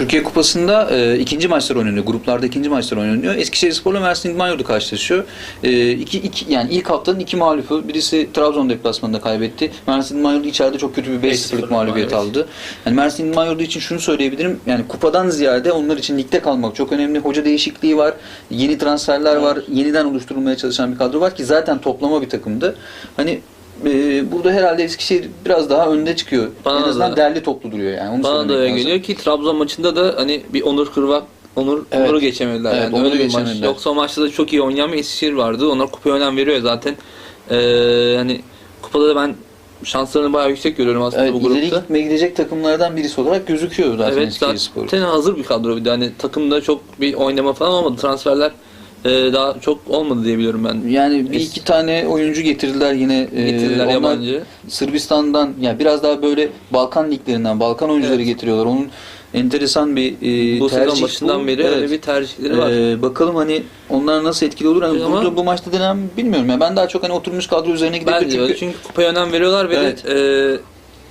Türkiye Kupası'nda e, ikinci maçlar oynanıyor. Gruplarda ikinci maçlar oynanıyor. Eskişehirspor'la Mersin İdmanyurt'u karşılaşıyor. E, iki, iki, yani ilk haftanın iki mağlubu. Birisi Trabzon deplasmanında kaybetti. Mersin İdmanyurt'u içeride çok kötü bir 5-0'lık 5-0'lık mağlubiyet aldı. Yani Mersin İdmanyurt'u için şunu söyleyebilirim. Yani kupadan ziyade onlar için ligde kalmak çok önemli. Hoca değişikliği var. Yeni transferler var. Yeniden oluşturulmaya çalışan bir kadro var ki zaten toplama bir takımdı. Hani e, burada herhalde Eskişehir biraz daha önde çıkıyor. Bana en azından da- derli toplu duruyor yani. Onu Bana da öyle lazım. geliyor ki Trabzon maçında da hani bir Onur Kırvak Onur Evet. Onur'u geçemediler. Evet, yani Onur'u öyle bir maç. geçemediler. Yoksa o maçta da çok iyi oynayan bir Eskişehir vardı. Onlar kupaya önem veriyor zaten. Ee, hani kupada da ben şanslarını bayağı yüksek görüyorum aslında Evet, bu ileri grupta. gitmeye gidecek takımlardan birisi olarak gözüküyor zaten Evet Eskişehirspor. zaten hazır bir kadro bir de hani takımda çok bir oynama falan olmadı. Transferler e, daha çok olmadı diye biliyorum ben. Yani bir iki tane oyuncu getirdiler yine. Ee, Getirdiler onlar yabancı. Sırbistan'dan yani biraz daha böyle Balkan liglerinden Balkan oyuncuları Evet. getiriyorlar. Onun enteresan bir e, Bu tercih sezon başından bu. beri Evet. öyle bir tercihleri var. Ee, bakalım hani onlar nasıl etkili olur. Hani Ama- burada bu maçta denen bilmiyorum. ya ben daha çok hani oturmuş kadro üzerine gidebilir Bence öyle çünkü çünkü kupaya önem veriyorlar ve Evet. de, e,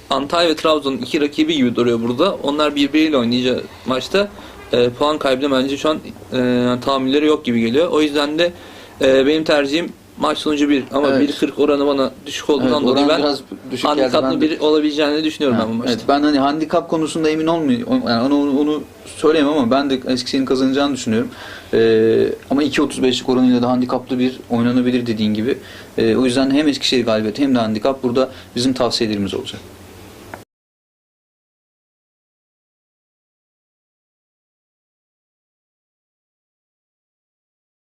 Antalya ve Trabzon'un iki rakibi gibi duruyor burada. Onlar birbiriyle oynayacağı maçta e, puan kaybı bence şu an e, tahammülleri yok gibi geliyor. O yüzden de e, benim tercihim maç sonucu 1 ama Evet. 1.40 oranı bana düşük olduğundan evet, dolayı ben biraz düşük handikaplı bir olabileceğini düşünüyorum Ha, ben bu maçta. Evet, ben hani handikap konusunda emin olmuyorum. Yani onu, onu söyleyemem ama ben de Eskişehir'in kazanacağını düşünüyorum. Ee, ama 2.35'lik oranıyla da handikaplı bir oynanabilir dediğin gibi. Ee, o yüzden hem Eskişehir galibiyeti hem de handikap burada bizim tavsiyelerimiz olacak.